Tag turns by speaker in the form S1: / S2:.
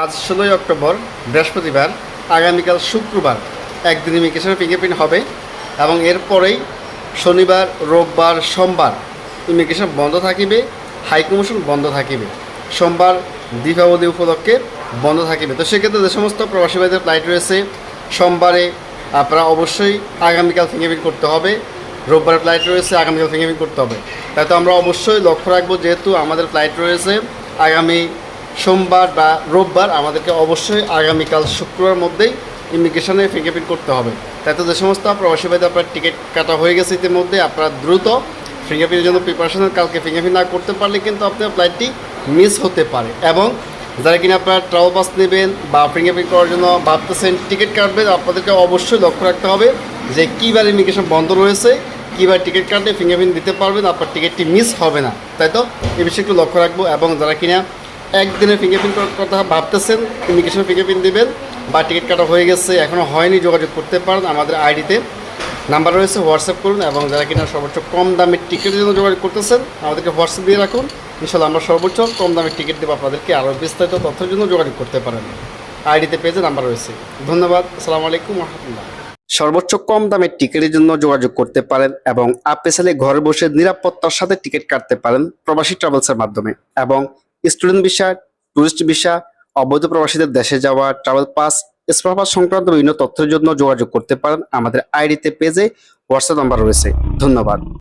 S1: আজ ষোলোই অক্টোবর, বৃহস্পতিবার, আগামীকাল শুক্রবার। একদিন ইমিগ্রেশনের ফিঙ্গারপ্রিন্ট হবে এবং এরপরেই শনিবার, রোববার, সোমবার ইমিগ্রেশন বন্ধ থাকিবে হাইকমিশন বন্ধ থাকিবে। সোমবার দীপাবলি উপলক্ষে বন্ধ থাকিবে। তো সেক্ষেত্রে যে সমস্ত প্রবাসী ভাইদের ফ্লাইট রয়েছে, সোমবারে আপনারা অবশ্যই আগামীকাল ফিঙ্গারপ্রিন্ট করতে হবে। রোববার ফ্লাইট রয়েছে, আগামীকাল ফিঙ্গারপ্রিন্ট করতে হবে। তাই তো আমরা অবশ্যই লক্ষ্য রাখব, যেহেতু আমাদের ফ্লাইট রয়েছে, আগামী সোমবার বা রোববার আমাদেরকে অবশ্যই আগামীকাল শুক্রবার মধ্যেই ইমিগ্রেশনে ফিঙ্গারপ্রিন্ট করতে হবে। তাই তো যে সমস্ত প্রবাসী ভাইদের আপনার টিকিট কাটা হয়ে গেছে ইতিমধ্যে, আপনারা দ্রুত ফিঙ্গারপ্রিন্টের জন্য প্রিপারেশন কালকে ফিঙ্গারপ্রিন্ট না করতে পারলে কিন্তু আপনার ফ্লাইটটি মিস হতে পারে। এবং যারা কিনা আপনারা ট্রাভেল পাস নেবেন বা ফিঙ্গারপ্রিন্ট করার জন্য ভাবতেছেন টিকিট কাটবেন, আপনাদেরকে অবশ্যই লক্ষ্য রাখতে হবে যে কীবার ইমিগ্রেশন বন্ধ রয়েছে, কীবার টিকিট কাটলে ফিঙ্গারপ্রিন্ট দিতে পারবেন, আপনার টিকিটটি মিস হবে না। তাই তো এই বিষয়ে একটু লক্ষ্য রাখব এবং যারা কিনা একদিনে ফিঙ্গারপ্রিন্ট কথা ভাবতেছেন ইমিগ্রেশন ফিঙ্গারপ্রিন্ট দিবেন, বা টিকিট কাটা হয়ে গেছে এখনও হয়নি, যোগাযোগ করতে পারেন, আমাদের আইডিতে নাম্বার রয়েছে হোয়াটসঅ্যাপ করুন, এবং যারা কিনা সর্বোচ্চ কম দামের টিকিটের জন্য যোগাযোগ করতেছেন, আমাদেরকে হোয়াটসঅ্যাপ দিয়ে রাখুন। ইনশাল্লাহ আমরা সর্বোচ্চ কম দামের টিকিট দেবো আপনাদেরকে, আরও বিস্তারিত তথ্যের জন্য যোগাযোগ করতে পারেন। আইডিতে পেজে নাম্বার রয়েছে। ধন্যবাদ, আসসালামু আলাইকুম রহমতুল্লাহ। সর্বোচ্চ কম দামের টিকিটের জন্য যোগাযোগ করতে পারেন, এবং আপনি চাইলে ঘরে বসে নিরাপত্তার সাথে টিকিট কাটতে পারেন, প্রবাসী ট্রাভেলসের মাধ্যমে, এবং স্টুডেন্ট ভিসা ট্যুরিস্ট ভিসা, অবৈধ প্রবাসীদের দেশে যাওয়া ট্রাভেল পাস পাস সংক্রান্ত বিভিন্ন তথ্যের জন্য যোগাযোগ করতে পারেন আমাদের আইডিতে পেজে হোয়াটসঅ্যাপ নাম্বার রয়েছে। ধন্যবাদ।